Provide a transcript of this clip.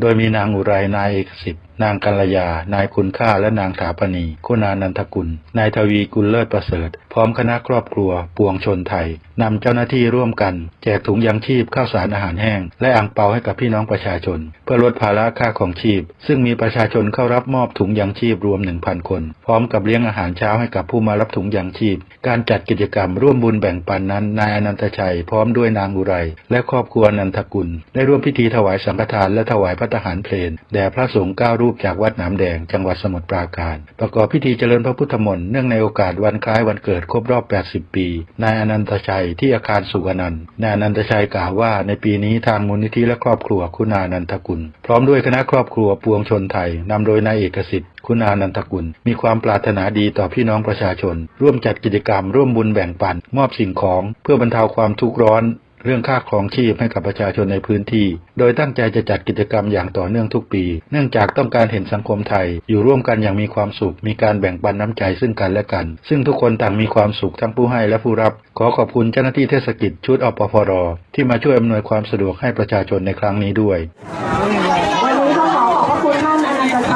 โดยมีนางอุไรนายเอกสิทธิ์ นางกัลยา นายคุณค่าและนางถาปณีคุณานันทกุล นายทวีกุลเลิศประเสริฐ พร้อมคณะครอบครัว ปวงชนไทยนำเจ้าหน้าที่ร่วมกัน แจกถุงยังชีพข้าวสารอาหารแห้ง และอ่างเปาให้กับพี่น้องประชาชน เพื่อลดภาระค่าของชีพ ซึ่งมีประชาชนเข้ารับมอบถุงยังชีพรวม 1,000 คน พร้อมกับเลี้ยงอาหารเช้าให้กับผู้มารับถุงยังชีพ การจัดกิจกรรมร่วมบุญแบ่งปันนั้นนายอนันตชัยพร้อมด้วยนางอุไรและครอบครัวนันทกุล ได้ร่วมพิธีถวายสังฆทานและถวายพระทหารเพลนแด่พระสงฆ์เก้ารูปจากวัดหนามแดงจังหวัดสมุทรปราการ ประกอบพิธีเจริญพระพุทธมนต์เนื่องในโอกาสวันคล้ายวันเกิดครบรอบ 80 ปี นายอนันตชัยที่อาคารสุวรรณันท์นายอนันตชัยกล่าวว่า ในปีนี้ทางมูลนิธิและครอบครัวคุณานันทกุล พร้อมด้วยคณะครอบครัวปวงชนไทยนำโดยนายเอกสิทธิ์คุณานันทกุล มีความปรารถนาดีต่อพี่น้องประชาชน ร่วมจัดกิจกรรม ร่วมบุญแบ่งปัน มอบสิ่งของ เพื่อบรรเทาความทุกข์ร้อน เรื่องค่าครองชีพให้กับประชาชนในพื้นที่ โดยตั้งใจจะจัดกิจกรรมอย่างต่อเนื่องทุกปี เนื่องจากต้องการเห็นสังคมไทย อยู่ร่วมกันอย่างมีความสุข มีการแบ่งปันน้ำใจซึ่งกันและกัน ซึ่งทุกคนต่างมีความสุขทั้งผู้ให้และผู้รับ ขอขอบคุณเจ้าหน้าที่เทศกิจชุดอปพรที่มาช่วยอำนวยความสะดวกให้ประชาชนในครั้งนี้ด้วยวันนี้ข้าขอขอบคุณท่านอาจารย์